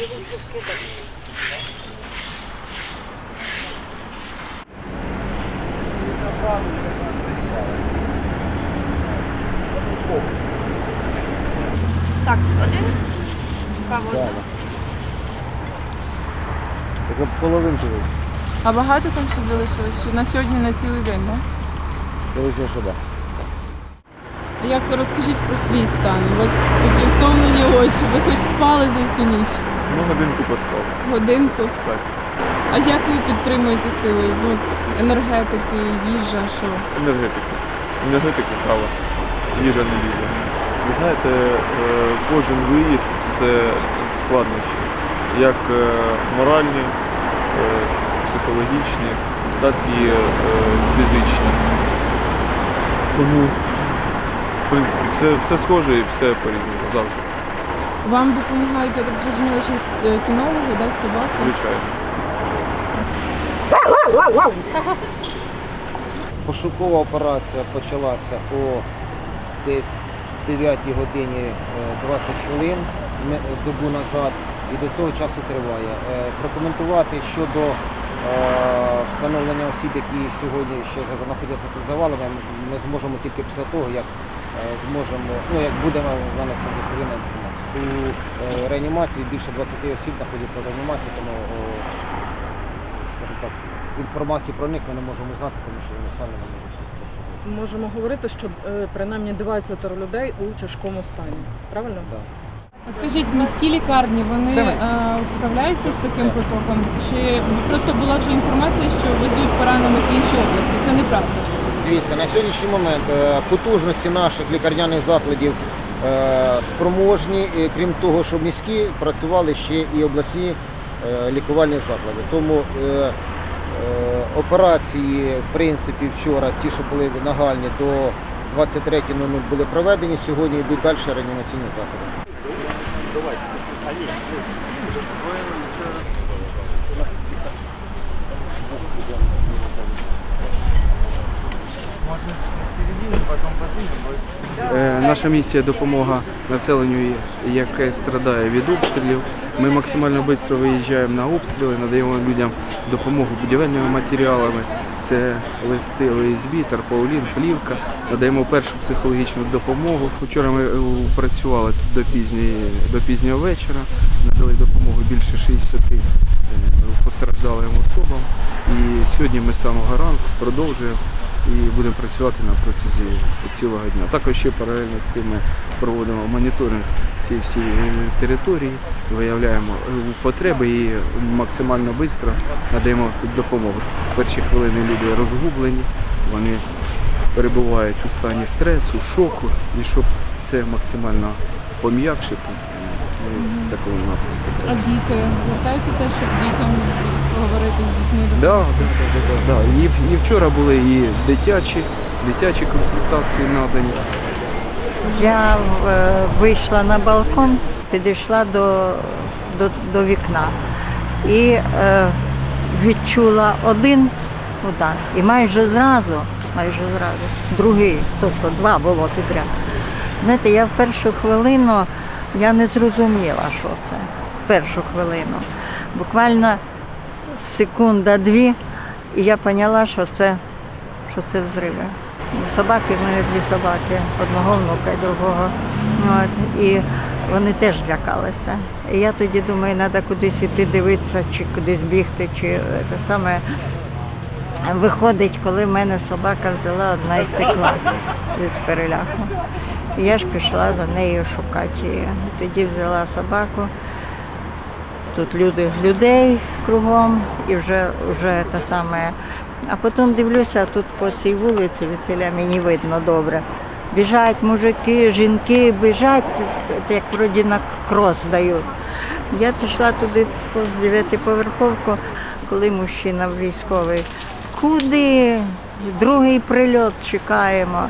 Так, один. Каву Да. один. Так половинку А багато там ще залишилось? Чи на сьогодні на цілий день, так? коротше, що да. Як ви розкажіть про свій стан? У вас такі втомлені очі, ви хоч спали за цю ніч? Ну, годинку поспав. Годинку? Так. А як ви підтримуєте сили? Ну, енергетики, їжа, що? Енергетика. Енергетика кава. Їжа не лізе. Ви знаєте, е, кожен виїзд це складнощі. Як е, моральні, е, психологічні, так і фізичні. Тому, в принципі, все, все схоже і все по-різному завжди, Вам допомагають, я так зрозуміла, що з е, кінологи, да, собаки? звичайно. Пошукова операція почалася о десь 9 годині е, 20 хвилин добу назад і до цього часу триває. Е, Прокоментувати щодо е, встановлення осіб, які сьогодні ще знаходяться під завалами, ми зможемо тільки після того, як е, зможемо, ну як будемо в мене це достовірна інформація. У е, реанімації більше 20 осіб знаходяться в реанімації, тому е, скажімо так, інформацію про них ми не можемо знати, тому що вони самі не можуть це сказати. Можемо говорити, що е, принаймні 20 людей у тяжкому стані. Правильно? Да. А скажіть, міські лікарні вони е, справляються з таким потоком? Чи просто була вже інформація, що везуть поранених в інші області? Це неправда. Дивіться, на сьогоднішній момент е, потужності наших лікарняних закладів е, спроможні, крім того, що міські працювали ще і обласні е, лікувальні заклади. Тому операції, в принципі, вчора, ті, що були нагальні, до 23.00 були проведені. Сьогодні йдуть далі реанімаційні заходи. Е, Наша місія допомога населенню, яке страдає від обстрілів. Ми максимально швидко виїжджаємо на обстріли, надаємо людям допомогу будівельними матеріалами. Це листи ОСБ, тарпаулін, плівка. Надаємо першу психологічну допомогу. Вчора ми е, працювали тут до пізньої, до пізнього вечора, надали допомогу більше 60 е, постраждалим особам. І сьогодні ми з самого ранку продовжуємо і будемо працювати на протязі цілого дня. Також ще паралельно з цим ми проводимо моніторинг цієї всієї території, виявляємо е, потреби і максимально швидко надаємо допомогу. В перші хвилини люди розгублені, вони перебувають у стані стресу, шоку, і щоб це максимально пом'якшити, в такому напрямку. А діти звертаються теж, щоб дітям поговорити з дітьми? Да, да, да, да, да. І, в- і вчора були і дитячі, дитячі консультації надані. Я е, вийшла на балкон, підійшла до, до, до вікна і е, відчула один удар. І майже зразу, майже зразу, другий, тобто два було підряд. Знаєте, я в першу хвилину я не зрозуміла, що це. В першу хвилину. Буквально секунда-дві, і я поняла, що це, що це взриви. Собаки, в мене дві собаки, одного внука і другого. От, і вони теж злякалися. І я тоді думаю, треба кудись іти дивитися, чи кудись бігти, чи те саме. Виходить, коли в мене собака взяла одна і втекла від переляку. Я ж пішла за нею шукати її. Тоді взяла собаку. Тут люди людей кругом і вже, вже те саме. А потім дивлюся, тут по цій вулиці, від мені видно добре. Біжать мужики, жінки, біжать, як вроді на крос дають. Я пішла туди повз дев'ятиповерховку, коли мужчина військовий. Куди? Другий прильот чекаємо.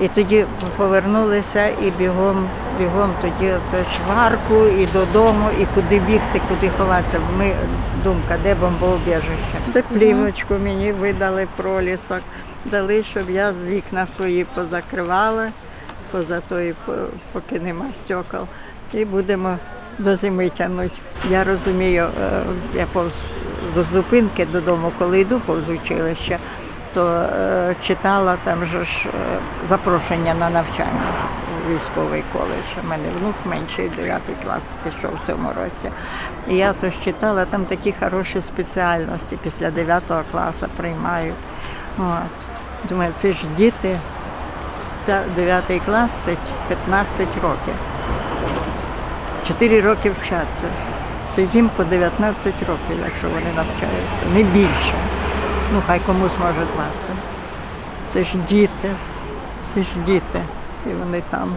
І тоді повернулися і бігом, бігом тоді то чварку і додому, і куди бігти, куди ховатися. Ми думка, де бомбоубіжище. Це плівочку мені видали пролісок, дали, щоб я з вікна свої позакривала. поза тої, по- поки нема стекол. І будемо до зими тягнути. Я розумію, е, я повз з зупинки додому, коли йду повз училище, то е, читала там же ж е, запрошення на навчання у військовий коледж. У мене внук менший, 9 клас пішов в цьому році. І я то ж читала, там такі хороші спеціальності після 9 класу приймають. Думаю, це ж діти, 9 клас це 15 років. 4 роки вчаться. Це їм по 19 років, якщо вони навчаються, не більше. Ну, хай комусь може 20. Це ж діти, це ж діти, і вони там.